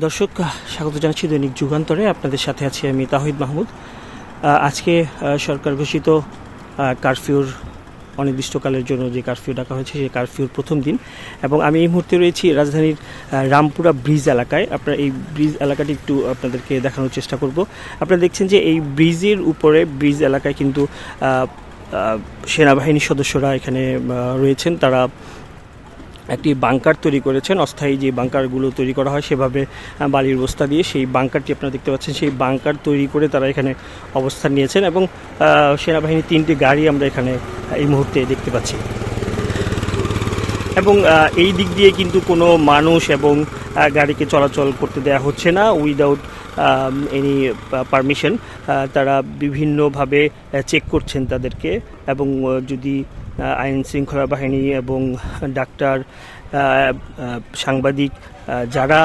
দর্শক, স্বাগত জানাচ্ছি দৈনিক যুগান্তরে। আপনাদের সাথে আছি আমি তাহিদ মাহমুদ। আজকে সরকার ঘোষিত কারফিউর, অনির্দিষ্টকালের জন্য যে কারফিউ ডাকা হয়েছে, সেই কারফিউর প্রথম দিন। এবং আমি এই মুহূর্তে রয়েছি রাজধানীর রামপুরা ব্রিজ এলাকায়। আপনার এই ব্রিজ এলাকাটি একটু আপনাদেরকে দেখানোর চেষ্টা করব। আপনারা দেখছেন যে এই ব্রিজের উপরে, ব্রিজ এলাকায় কিন্তু সেনাবাহিনীর সদস্যরা এখানে রয়েছেন। তারা একটি বাংকার তৈরি করেছেন। অস্থায়ী যে বাংকারগুলো তৈরি করা হয়, সেভাবে বালির বস্তা দিয়ে সেই বাংকারটি আপনারা দেখতে পাচ্ছেন। সেই বাংকার তৈরি করে তারা এখানে অবস্থান নিয়েছেন এবং সেনাবাহিনীর তিনটি গাড়ি আমরা এখানে এই মুহূর্তে দেখতে পাচ্ছি। এবং এই দিক দিয়ে কিন্তু কোনো মানুষ এবং গাড়িকে চলাচল করতে দেওয়া হচ্ছে না। উইদাউট এনি পারমিশন তারা বিভিন্নভাবে চেক করছেন তাদেরকে এবং যদি আইন শৃঙ্খলা বাহিনী এবং ডাক্তার সাংবাদিক যারা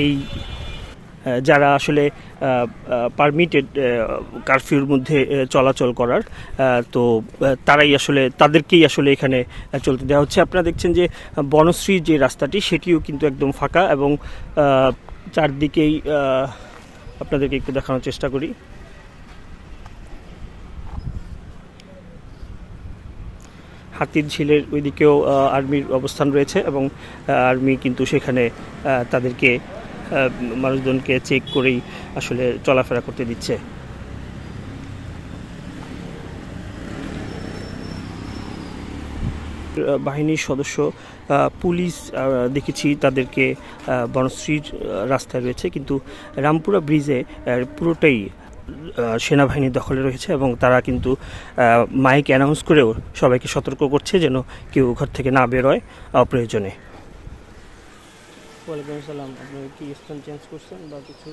এই যারা আসলে পারমিটেড কারফিউর মধ্যে চলাচল করার তো তারাই আসলে, তাদেরকেই আসলে এখানে চলতে দেওয়া হচ্ছে। আপনারা দেখছেন যে, বনশ্রী যে রাস্তাটি, সেটিও কিন্তু একদম ফাঁকা এবং চারদিকেই আপনাদেরকে একটু দেখানোর চেষ্টা করি। হাতির ঝিলের ওইদিকেও আর্মির অবস্থান রয়েছে এবং আর্মি কিন্তু সেখানে তাদেরকে মানুষজনকে চেক করেই আসলে চলাফেরা করতে দিচ্ছে। বাহিনীর সদস্য পুলিশ দেখেছি তাদেরকে বনশ্রীর রাস্তায় রয়েছে। কিন্তু রামপুরা ব্রিজে পুরোটাই আহ, সেনাবাহিনীর দখলে রয়েছে এবং তারা কিন্তু মাইক অ্যানাউন্স করেও সবাইকে সতর্ক করছে যেন কেউ ঘর থেকে না বেরোয় অপ্রয়োজনে। ওয়ালাইকুম আসসালাম। আপনি কি স্থান চেঞ্জ করছেন বা কিছু?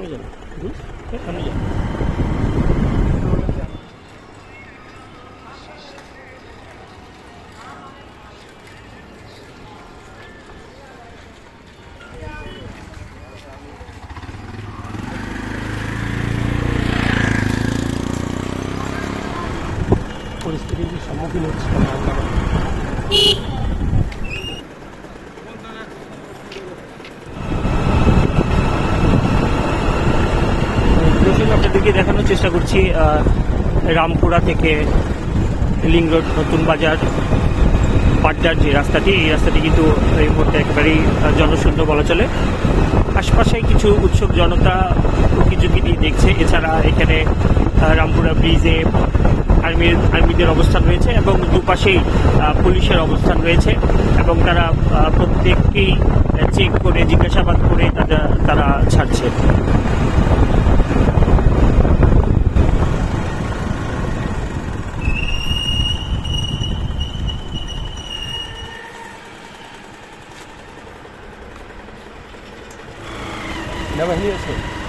সামনে যান সামনে যান পরিস্থিতির সম্মুখীন হচ্ছে দর্শক আপনাদেরকে দেখানোর চেষ্টা করছি রামপুরা থেকে লিং রোড নতুন বাজার পাড্ডার যে রাস্তাটি, এই রাস্তাটি কিন্তু এই মুহূর্তে একেবারেই জনশূন্য বলা চলে। আশপাশে কিছু উৎসুক জনতা উকিঝুঁকিটি দেখছে, এছাড়া এখানে রামপুরা ব্রিজে আর্মির আর্মিদের অবস্থান রয়েছে এবং দুপাশেই পুলিশের অবস্থান রয়েছে এবং তারা প্রত্যেককেই চেক করে, জিজ্ঞাসাবাদ করে তারা তারা ছাড়ছে। সেনাবাহিনী আছে